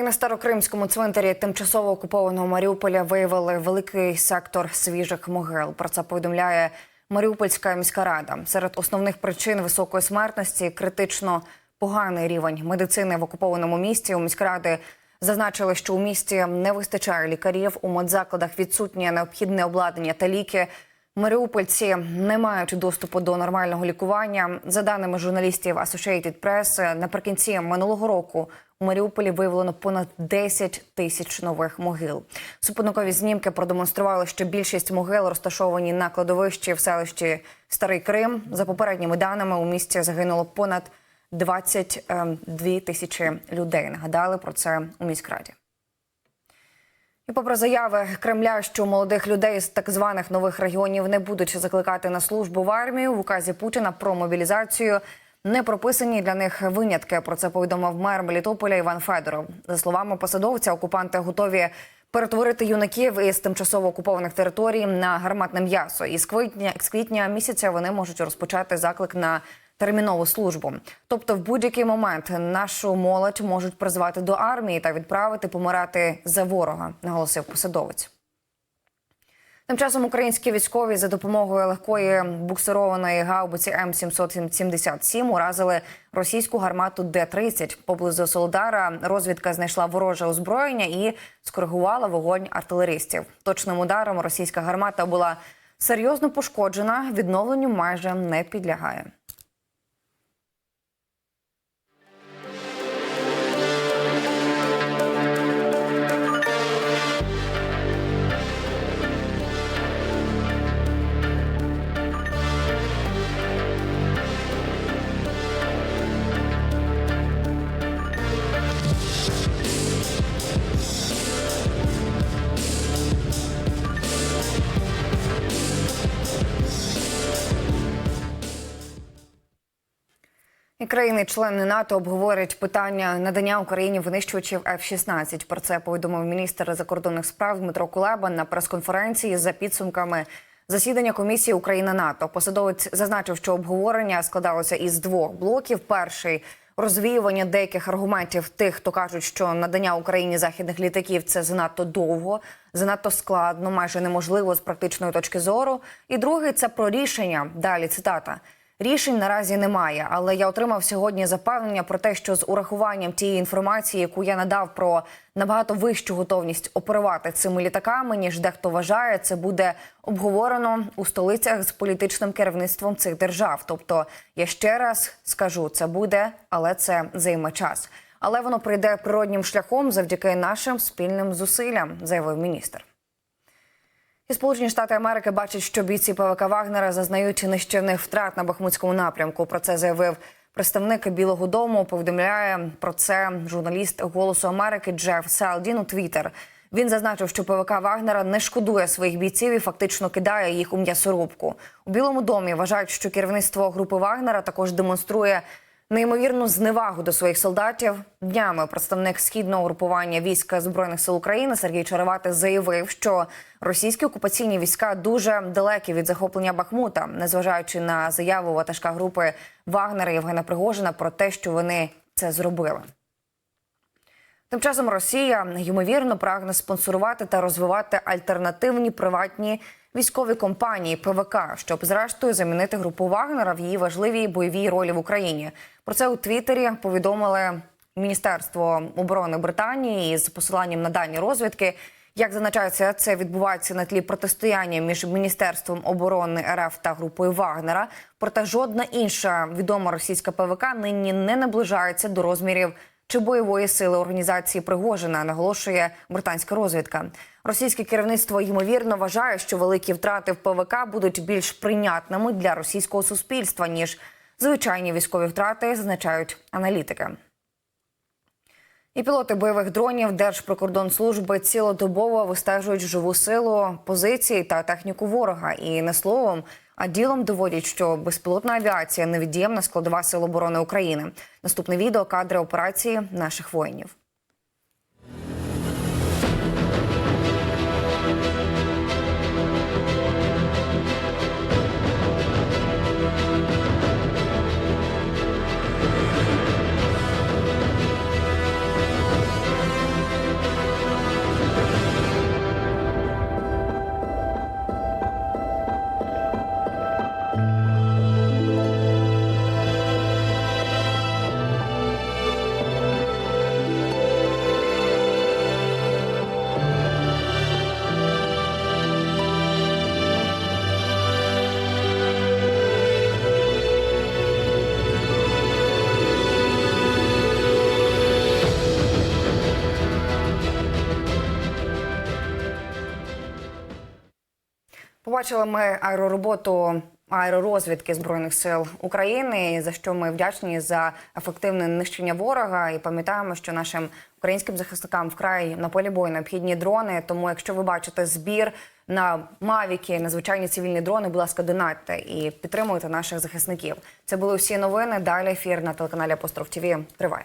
І на старокримському цвинтарі тимчасово окупованого Маріуполя виявили великий сектор свіжих могил. Про це повідомляє Маріупольська міська рада. Серед основних причин високої смертності критично поганий рівень медицини в окупованому місті. У міськради зазначили, що у місті не вистачає лікарів. У медзакладах відсутнє необхідне обладнання та ліки. Маріупольці не мають доступу до нормального лікування. За даними журналістів Associated Press, наприкінці минулого року у Маріуполі виявлено понад 10 тисяч нових могил. Супутникові знімки продемонстрували, що більшість могил розташовані на кладовищі в селищі Старий Крим. За попередніми даними у місті загинуло понад 22 тисячі людей. Нагадали про це у міськраді. І попри заяви Кремля, що молодих людей з так званих нових регіонів не будуть закликати на службу в армію, в указі Путіна про мобілізацію не прописані для них винятки. Про це повідомив мер Мелітополя Іван Федоров. За словами посадовця, окупанти готові перетворити юнаків із тимчасово окупованих територій на гарматне м'ясо. І з квітня, з квітня місяця вони можуть розпочати заклик на термінову службу. Тобто, в будь-який момент нашу молодь можуть призвати до армії та відправити помирати за ворога, наголосив посадовець. Тим часом українські військові за допомогою легкої буксированої гаубиці М 777 уразили російську гармату Д-30. Поблизу Солдара розвідка знайшла вороже озброєння і скоригувала вогонь артилеристів. Точним ударом російська гармата була серйозно пошкоджена. Відновленню майже не підлягає. Країни-члени НАТО обговорять питання надання Україні винищувачів F-16. Про це повідомив міністр закордонних справ Дмитро Кулеба на прес-конференції за підсумками засідання комісії Україна НАТО. Посадовець зазначив, що обговорення складалося із двох блоків. Перший розвіювання деяких аргументів тих, хто кажуть, що надання Україні західних літаків це занадто довго, занадто складно, майже неможливо з практичної точки зору. І другий це про рішення. Далі цитата. Рішень наразі немає, але я отримав сьогодні запевнення про те, що з урахуванням тієї інформації, яку я надав про набагато вищу готовність оперувати цими літаками, ніж дехто вважає, це буде обговорено у столицях з політичним керівництвом цих держав. Тобто, я ще раз скажу, це буде, але це займе час. Але воно прийде природнім шляхом завдяки нашим спільним зусиллям, заявив міністр. Сполучені Штати Америки бачать, що бійці ПВК Вагнера зазнають нищівних втрат на Бахмутському напрямку. Про це заявив представник Білого Дому. Повідомляє про це журналіст Голосу Америки Джеф Селдін у Твіттер. Він зазначив, що ПВК Вагнера не шкодує своїх бійців і фактично кидає їх у м'ясорубку. У Білому домі вважають, що керівництво групи Вагнера також демонструє неймовірну зневагу до своїх солдатів. Днями представник східного групування військ збройних сил України Сергій Чаровати заявив, що російські окупаційні війська дуже далекі від захоплення Бахмута, незважаючи на заяву ватажка групи Вагнера Євгена Пригожина про те, що вони це зробили. Тим часом Росія ймовірно прагне спонсорувати та розвивати альтернативні приватні військові компанії ПВК, щоб зрештою замінити групу Вагнера в її важливій бойовій ролі в Україні. Про це у Твіттері повідомили Міністерство оборони Британії з посиланням на дані розвідки. Як зазначається, це відбувається на тлі протистояння між міністерством оборони РФ та групою Вагнера. Проте жодна інша відома російська ПВК нині не наближається до розмірів чи бойової сили організації Пригожина, наголошує британська розвідка. Російське керівництво ймовірно вважає, що великі втрати в ПВК будуть більш прийнятними для російського суспільства ніж звичайні військові втрати, зазначають аналітики. І пілоти бойових дронів Держприкордонслужби цілодобово вистежують живу силу, позиції та техніку ворога. І не словом, а ділом доводять, що безпілотна авіація невід'ємна складова сил оборони України. Наступне відео кадри операції наших воїнів. Побачили ми аеророботу аеророзвідки збройних сил України, за що ми вдячні за ефективне нищення ворога. І пам'ятаємо, що нашим українським захисникам вкрай на полі бою необхідні дрони. Тому, якщо ви бачите збір на мавіки, на звичайні цивільні дрони, будь ласка, донатьте і підтримуйте наших захисників. Це були всі новини. Далі ефір на телеканалі Апостроф ТВ триває.